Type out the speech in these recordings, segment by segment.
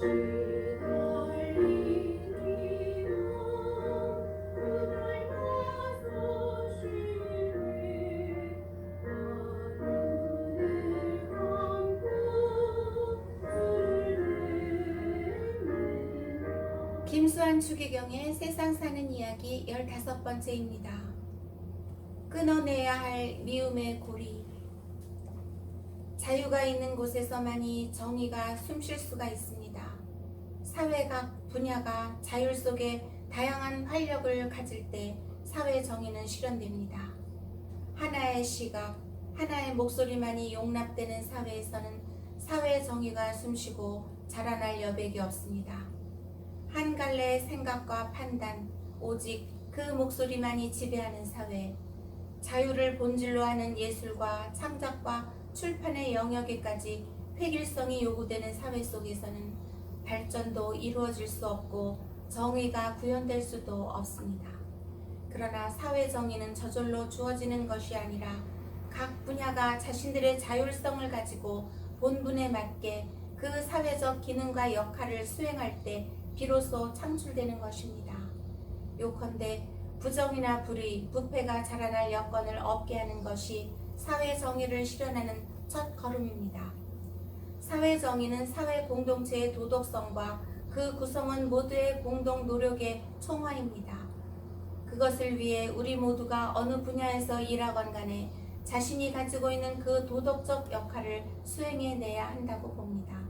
김수환 추기경의 세상 사는 이야기 15번째입니다. 끊어내야 할 미움의 고리. 자유가 있는 곳에서만이 정의가 숨 쉴 수가 있습니다. 사회각 분야가 자율 속에 다양한 활력을 가질 때 사회 정의는 실현됩니다. 하나의 시각, 하나의 목소리만이 용납되는 사회에서는 사회 정의가 숨쉬고 자라날 여백이 없습니다. 한 갈래의 생각과 판단, 오직 그 목소리만이 지배하는 사회, 자유를 본질로 하는 예술과 창작과 출판의 영역에까지 획일성이 요구되는 사회 속에서는 발전도 이루어질 수 없고 정의가 구현될 수도 없습니다. 그러나 사회 정의는 저절로 주어지는 것이 아니라 각 분야가 자신들의 자율성을 가지고 본분에 맞게 그 사회적 기능과 역할을 수행할 때 비로소 창출되는 것입니다. 요컨대 부정이나 불의, 부패가 자라날 여건을 없게 하는 것이 사회 정의를 실현하는 첫 걸음입니다. 사회 정의는 사회 공동체의 도덕성과 그 구성원 모두의 공동 노력의 총화입니다. 그것을 위해 우리 모두가 어느 분야에서 일하건 간에 자신이 가지고 있는 그 도덕적 역할을 수행해 내야 한다고 봅니다.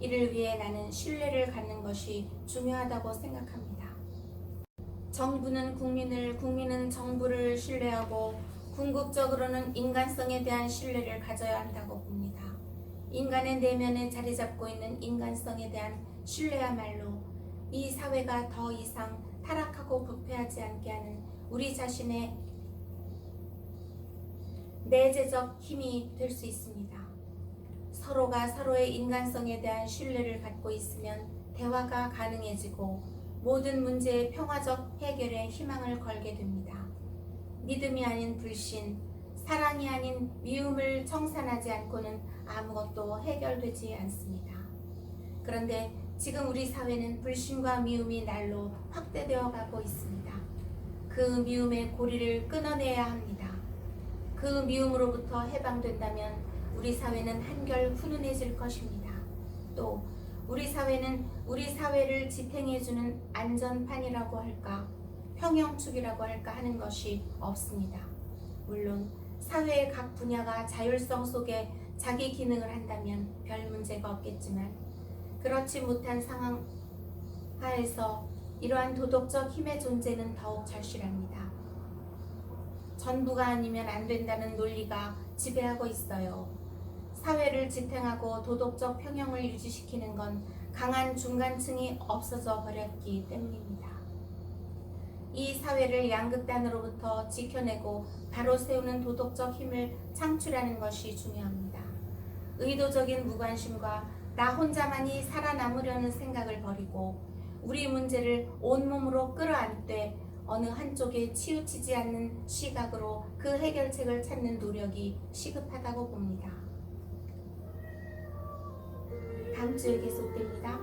이를 위해 나는 신뢰를 갖는 것이 중요하다고 생각합니다. 정부는 국민을, 국민은 정부를 신뢰하고 궁극적으로는 인간성에 대한 신뢰를 가져야 한다고 봅니다. 인간의 내면에 자리 잡고 있는 인간성에 대한 신뢰야말로 이 사회가 더 이상 타락하고 부패하지 않게 하는 우리 자신의 내재적 힘이 될 수 있습니다. 서로가 서로의 인간성에 대한 신뢰를 갖고 있으면 대화가 가능해지고 모든 문제의 평화적 해결에 희망을 걸게 됩니다. 믿음이 아닌 불신, 사랑이 아닌 미움을 청산하지 않고는 아무것도 해결되지 않습니다. 그런데 지금 우리 사회는 불신과 미움이 날로 확대되어 가고 있습니다. 그 미움의 고리를 끊어내야 합니다. 그 미움으로부터 해방된다면 우리 사회는 한결 훈훈해질 것입니다. 또 우리 사회는 우리 사회를 지탱해주는 안전판이라고 할까, 평형축이라고 할까 하는 것이 없습니다. 물론 사회의 각 분야가 자율성 속에 자기 기능을 한다면 별 문제가 없겠지만 그렇지 못한 상황 하에서 이러한 도덕적 힘의 존재는 더욱 절실합니다. 전부가 아니면 안 된다는 논리가 지배하고 있어요. 사회를 지탱하고 도덕적 평형을 유지시키는 건 강한 중간층이 없어져 버렸기 때문입니다. 이 사회를 양극단으로부터 지켜내고 바로 세우는 도덕적 힘을 창출하는 것이 중요합니다. 의도적인 무관심과 나 혼자만이 살아남으려는 생각을 버리고 우리 문제를 온몸으로 끌어안되 어느 한쪽에 치우치지 않는 시각으로 그 해결책을 찾는 노력이 시급하다고 봅니다. 다음 주에 계속됩니다.